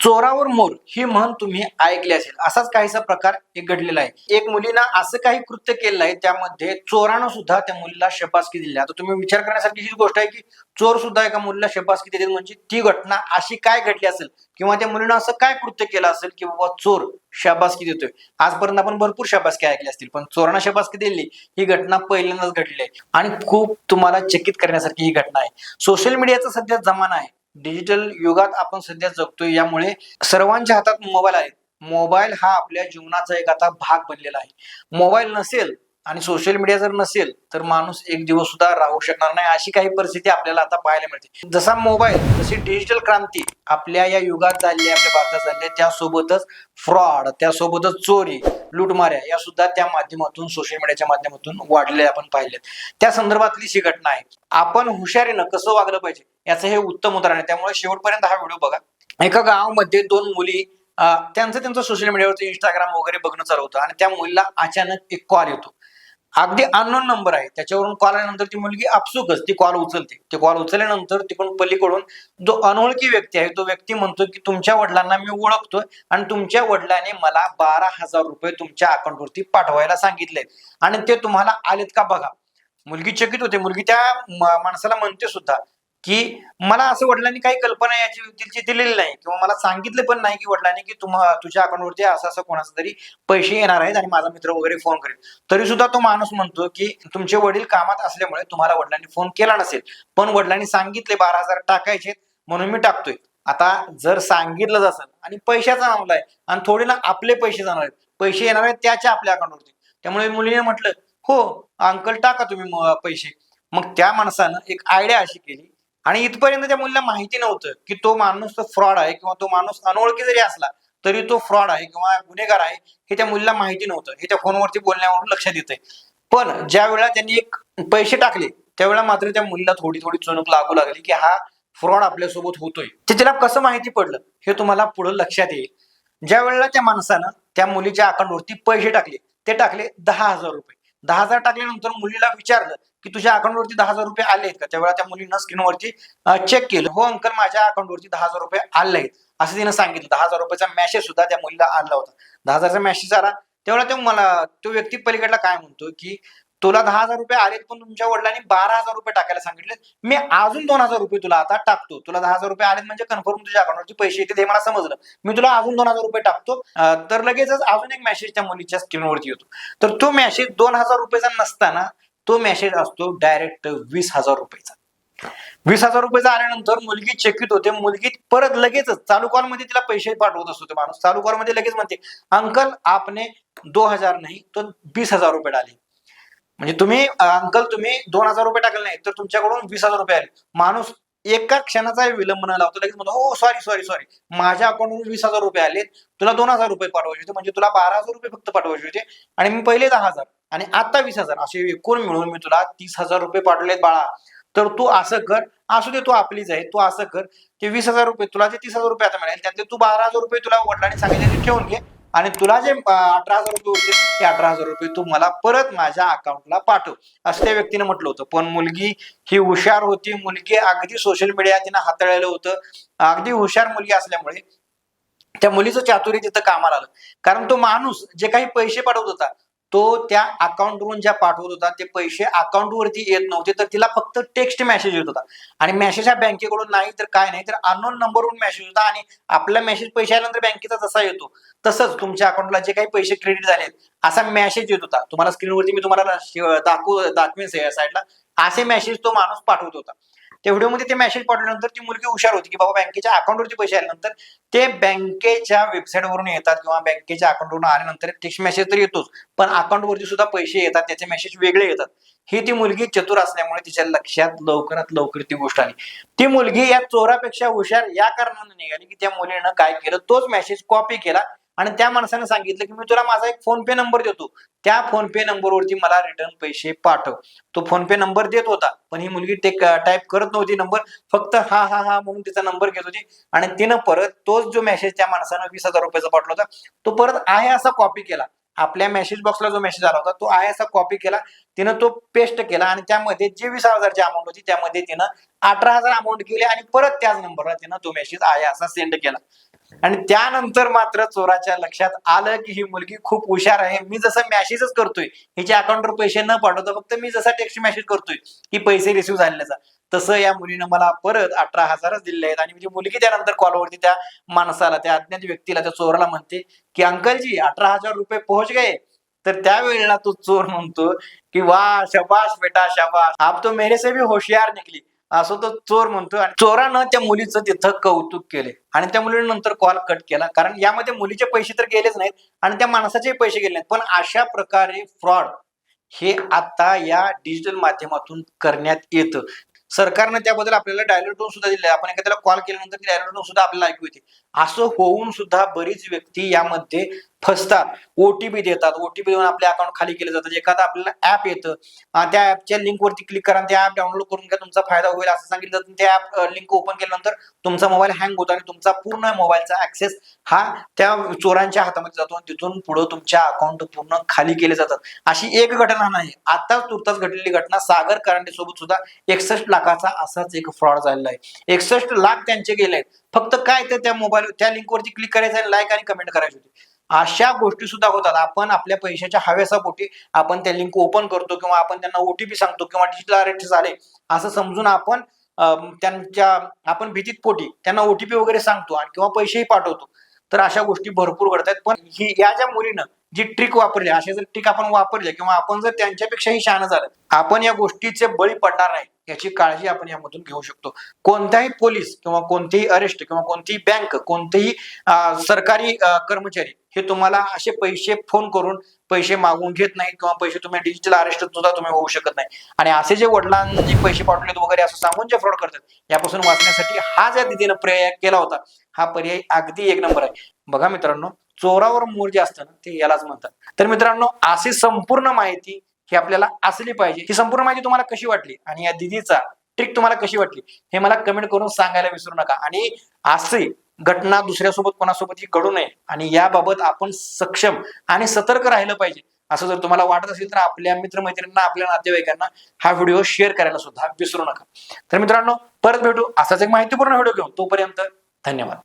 चोरावर मोर ही म्हण तुम्ही ऐकली असेल. असाच काहीसा प्रकार एक घडलेला आहे. एक मुलीनं असं काही कृत्य केलं आहे त्यामध्ये चोरानं सुद्धा त्या मुलीला शपासकी दिली आता तुम्ही विचार करण्यासारखी गोष्ट आहे की चोर सुद्धा एका मुलीला शपासकी देतील म्हणजे ती घटना अशी काय घडली असेल? किंवा त्या मुलीनं असं काय कृत्य केलं असेल की बाबा चोर शाबासकी देतोय? आजपर्यंत आपण भरपूर शाबासकी ऐकली असतील पण चोरांना शाबासकी दिली ही घटना पहिल्यांदाच घडली आहे. आणि खूप तुम्हाला चकित करण्यासारखी ही घटना आहे. सोशल मीडियाचा सध्या जमाना आहे. डिजिटल युगात आपण सध्या जगतोय. यामुळे सर्वांच्या हातात मोबाईल आहेत. मोबाईल हा आपल्या जीवनाचा एक आता भाग बनलेला आहे. मोबाईल नसेल आणि सोशल मीडिया जर नसेल तर माणूस एक दिवस सुद्धा राहू शकणार नाही अशी काही परिस्थिती आपल्याला आता पाहायला मिळते. जसा मोबाईल जशी डिजिटल क्रांती आपल्या या युगात झाली आहे, आपल्या भारतात झाली आहे, त्यासोबतच फ्रॉड त्यासोबतच चोरी लूटमाऱ्या या सुद्धा त्या माध्यमातून सोशल मीडियाच्या माध्यमातून वाढलेल्या आपण पाहिलेत. त्या संदर्भातली ही घटना आहे आपण हुशारीनं कसं वागलं पाहिजे याचं हे उत्तम उदाहरण आहे. त्यामुळे शेवटपर्यंत हा व्हिडिओ बघा. एका गावामध्ये दोन मुली त्यांचं त्यांचं सोशल मीडियावरती इंस्टाग्राम वगैरे बघणं चालू होतं आणि त्या मुलीला अचानक एक कॉल येतो. अगदी अननोन नंबर आहे. त्याच्यावरून कॉल आल्यानंतर ती मुलगी आपसुकच ती कॉल उचलते. ते कॉल उचलल्यानंतर तिकडून पलीकडून जो अनोळखी व्यक्ती आहे तो व्यक्ती म्हणतो की तुमच्या वडिलांना मी ओळखतोय आणि तुमच्या वडिलांनी मला बारा हजार रुपये तुमच्या अकाउंटवरती पाठवायला सांगितले आणि ते तुम्हाला आलेत का बघा. मुलगी चकित होते. मुलगी त्या माणसाला म्हणते सुद्धा की मला असं वडिलांनी काही कल्पना याची तिची दिलेली नाही किंवा मला सांगितलं पण नाही की वडिलांनी की तुम्हा तुझ्या अकाउंटवरती असं असं कोणाचं तरी पैसे येणार आहेत आणि माझा मित्र वगैरे फोन करेल. तरी सुद्धा तो माणूस म्हणतो की तुमचे वडील कामात असल्यामुळे तुम्हाला वडिलांनी फोन केला नसेल. पण वडिलांनी सांगितले बारा हजार टाकायचे म्हणून मी टाकतोय. आता जर सांगितलं असेल आणि पैशाचा मामला आहे आणि थोडे ना आपले पैसे जाणार आहेत. पैसे येणार आहेत त्याच्या आपल्या अकाउंटवरती. त्यामुळे मुलीने म्हटलं हो अंकल टाका तुम्ही पैसे. मग त्या माणसानं एक आयडिया अशी केली आणि इथपर्यंत त्या मुलीला माहिती नव्हतं की तो माणूस फ्रॉड आहे किंवा तो माणूस अनोळखी जरी असला तरी तो फ्रॉड आहे किंवा गुन्हेगार आहे हे त्या मुलीला माहिती नव्हतं. हे त्या फोनवरती बोलण्यावरून लक्षात येतंय पण ज्या वेळेला त्यांनी एक पैसे टाकले त्यावेळेला मात्र त्या मुलीला थोडी थोडी चुणूक लागू लागली की हा फ्रॉड आपल्यासोबत होतोय. ते तिला कसं माहिती पडलं हे तुम्हाला पुढे लक्षात येईल. ज्या वेळेला त्या माणसानं त्या मुलीच्या अकाउंटवरती पैसे टाकले ते टाकले दहा हजार रुपये. दहा हजार टाकल्यानंतर मुलीला विचारलं की तुझ्या अकाउंटवरती दहा हजार रुपये आले आहेत का? त्यावेळेला त्या मुलीनं स्क्रीनवरती चेक केलं. हो अंकल माझ्या अकाउंटवरती दहा हजार रुपये आले आहेत असं तिनं सांगितलं. दहा हजार रुपयाचा मेसेज सुद्धा त्या मुलीला आला होता. दहा हजारचा मेसेज आला. तेवढा तो मला तो व्यक्ती पलीकडला काय म्हणतो की तुला दहा हजार रुपये आलेत पण तुमच्या वडिलांनी बारा हजार रुपये टाकायला सांगितले मी अजून दोन हजार रुपये तुला आता टाकतो. तुला दहा हजार रुपये आलेत म्हणजे कन्फर्म तुझ्या अकाउंटवरती पैसे येते ते मला समजलं. मी तुला अजून दोन हजार रुपये टाकतो. तर लगेचच अजून एक मेसेज त्या मुलीच्या स्क्रीनवरती येतो. तर तो मेसेज दोन हजार रुपयेचा नसताना तो मेसेज असतो डायरेक्ट वीस हजार रुपयेचा. वीस हजार रुपयेचा आल्यानंतर मुलगी चकित होते. मुलगी परत लगेच चालू कॉलमध्ये तिला पैसे पाठवत असतो तो माणूस. चालू कॉलमध्ये लगेच म्हणते अंकल आपने दो हजार नाही तो बीस हजार रुपये डाले. म्हणजे तुम्ही अंकल तुम्ही दोन हजार रुपये टाकले नाही तर तुमच्याकडून वीस हजार रुपये आले. माणूस एका क्षणाचा विलंब न लावतो लगेच म्हणतो हो सॉरी सॉरी सॉरी माझ्या अकाउंटवरून वीस हजार रुपये आले तुला दोन हजार रुपये पाठवायचे होते म्हणजे तुला बारा हजार रुपये फक्त पाठवायचे होते आणि मी पहिले दहा हजार आणि आता वीस हजार असे एकूण मिळून मी तुला तीस हजार रुपये पाठवलेत बाळा. तर तू असं कर असू दे तू आपलीच आहे तू असं कर की वीस हजार रुपये तुला जे तीस हजार रुपये आता मिळेल त्यातले तू बारा हजार रुपये तुला वडिलांनी सांगितले ठेवून घे आणि तुला जे अठरा हजार रुपये होते ते अठरा हजार रुपये तू मला परत माझ्या अकाउंटला पाठव. असं त्या व्यक्तीने म्हटलं होतं. पण मुलगी ही हुशार होती. मुलगी अगदी सोशल मीडिया तिनं हाताळलेलं होतं. अगदी हुशार मुलगी असल्यामुळे त्या मुलीचं चातुर्य तिथं कामाला आलं. कारण तो माणूस जे काही पैसे पाठवत होता तो त्या अकाउंटवरून ज्या पाठवत होता ते पैसे अकाउंटवरती येत नव्हते तर तिला फक्त टेक्स्ट मेसेज येत होता. आणि मेसेज हा बँकेकडून नाही तर काय नाही तर अननोन नंबरवरून मेसेज होता आणि आपला मेसेज पैसे आल्यानंतर बँकेचा जसा येतो तसंच तुमच्या अकाउंटला जे काही पैसे क्रेडिट झालेत असा मेसेज येत होता. तुम्हाला स्क्रीनवरती मी तुम्हाला दाखवू दाखवेन साईडला असे मेसेज तो माणूस पाठवत होता. त्या व्हिडिओमध्ये ते मेसेज पाठवल्यानंतर ती मुलगी हुशार होती की बाबा बँकेच्या अकाउंटवरती पैसे आल्यानंतर ते बँकेच्या वेबसाईटवरून येतात किंवा बँकेच्या अकाउंटवरून आल्यानंतर टेक्स्ट मेसेज तर येतोच. पण अकाउंटवरती सुद्धा पैसे येतात त्याचे मेसेज वेगळे येतात. ही ती मुलगी चतुर असल्यामुळे तिच्या लक्षात लवकरात लवकर ती गोष्ट आली. ती मुलगी या चोरापेक्षा हुशार या कारणाने निघाली की त्या मुलीनं काय केलं? तोच मेसेज कॉपी केला. आणि त्या माणसानं सांगितलं की मी तुला माझा एक फोन पे नंबर देतो. त्या फोन पे नंबरवरती मला रिटर्न पैसे पाठव तो फोन पे नंबर देत होता पण ही मुलगी ते टाईप करत नव्हती नंबर. फक्त हा हा हा म्हणून तिचा नंबर घेत होती. आणि तिनं परत तोच जो मेसेज त्या माणसानं वीस हजार रुपयाचा पाठवला होता तो परत आहे असा कॉपी केला. आपल्या मेसेज बॉक्सला जो मेसेज आला होता तो आहे असा कॉपी केला. तिनं तो पेस्ट केला आणि त्यामध्ये जे वीस हजारची अमाऊंट होती त्यामध्ये तिनं अठरा हजार अमाऊंट केली आणि परत त्याच नंबरला तिनं तो मेसेज आहे असा सेंड केला. आणि त्यानंतर मात्र चोराच्या लक्षात आलं की ही मुलगी खूप हुशार आहे. मी जसं मेसेजच करतोय हिच्या अकाउंटवर पैसे न पाठवता फक्त मी जसा टेक्स्ट मेसेज करतोय की पैसे रिसिव्ह झाल्याचा तसं या मुलीनं मला परत अठरा हजारच दिले आहेत. आणि म्हणजे मुलगी त्यानंतर कॉलवरती त्या माणसाला त्या अज्ञात व्यक्तीला त्या चोराला म्हणते की अंकलजी अठरा हजार रुपये पोहोच गए. तर त्यावेळेला तो चोर म्हणतो की वा शबाश बेटा शबाश. आप तो मेरे से भी होशियार निकली. असं तो चोर म्हणतो आणि चोरानं त्या मुलीचं तिथं कौतुक केले आणि त्या मुलीने नंतर कॉल कट केला. कारण यामध्ये मुलीचे पैसे तर गेलेच नाहीत आणि त्या माणसाचे पैसे गेले नाहीत. पण अशा प्रकारे फ्रॉड हे आता या डिजिटल माध्यमातून करण्यात येतं. सरकारनं त्याबद्दल आपल्याला डायलर टोन सुद्धा दिले आपण एखाद्याला कॉल केल्यानंतर डायलर टोन सुद्धा आपल्याला ऐकू येते. असं होऊन सुद्धा बरीच व्यक्ती यामध्ये फसतात ओटीपी देतात. ओटीपी देऊन आपल्या अकाउंट खाली केलं जातं एखादं आपल्याला ऍप येतं. त्या ऍपच्या लिंकवरती क्लिक करा आणि त्या ऍप डाउनलोड करून घ्या. तुमचा फायदा होईल असं सांगितलं जातं. त्या ऍप लिंक ओपन केल्यानंतर तुमचा मोबाईल हँग होतो आणि तुमचा पूर्ण मोबाईलचा ऍक्सेस हा त्या चोरांच्या हातामध्ये जातो आणि तिथून पुढे तुमच्या अकाउंट पूर्ण खाली केले जातात. अशी एक घटना नाही. आताच तुर्तास घडलेली घटना सागर करांडे सोबत सुद्धा एकसष्ट लाखाचा असाच एक फ्रॉड झालेला आहे. एकसष्ट लाख त्यांचे गेले आहेत फक्त काय ते त्या मोबाईल त्या लिंकवरती क्लिक करायचं आणि लाईक आणि कमेंट करायची होती. अशा गोष्टी सुद्धा होतात. आपण आपल्या पैशाच्या हव्यासापोटी आपण त्या लिंक ओपन करतो किंवा आपण त्यांना ओटीपी सांगतो किंवा डिजिटल अरेस्ट झाले असं समजून आपण त्यांच्या आपण भीतीत पोटी त्यांना ओटीपी वगैरे सांगतो आणि किंवा पैसेही पाठवतो. तर अशा गोष्टी भरपूर घडतात. पण ही या ज्या मुलीनं जी ट्रिक वापरली अशा जर ट्रिक आपण वापरल्या किंवा आपण जर त्यांच्यापेक्षाही शहाणं झालं आपण या गोष्टीचे बळी पडणार नाही. याची काळजी आपण यामधून घेऊ शकतो. कोणताही पोलीस किंवा कोणतेही अरेस्ट किंवा कोणतीही बँक कोणतेही सरकारी कर्मचारी हे तुम्हाला असे पैसे फोन करून पैसे मागून घेत नाही किंवा पैसे तुम्ही डिजिटल अरेस्ट सुद्धा तुम्ही होऊ शकत नाही. आणि असे जे वडिलांनी पैसे पाठवलेत वगैरे असं सांगून जे फ्रॉड करतात यापासून वाचण्यासाठी हा ज्या दिदीनं पर्याय केला होता हा पर्याय अगदी एक नंबर आहे. बघा मित्रांनो चोरावर मोर जे असतं ना ते यालाच म्हणतात. तर मित्रांनो अशी संपूर्ण माहिती ही आपल्याला असली पाहिजे. ही संपूर्ण माहिती तुम्हाला कशी वाटली? आणि या दिदीचा ट्रिक तुम्हाला कशी वाटली? हे मला कमेंट करून सांगायला विसरू नका. आणि असे घटना दुसऱ्यासोबत कोणासोबतही घडू नये. आणि याबाबत आपण सक्षम आणि सतर्क राहिलं पाहिजे. असं जर तुम्हाला वाटत असेल तर आपल्या मित्रमैत्रिणींना आपल्या नातेवाईकांना हा व्हिडिओ शेअर करायला सुद्धा विसरू नका. तर मित्रांनो परत भेटू. असाच एक माहितीपूर्ण व्हिडिओ घेऊन तोपर्यंत धन्यवाद.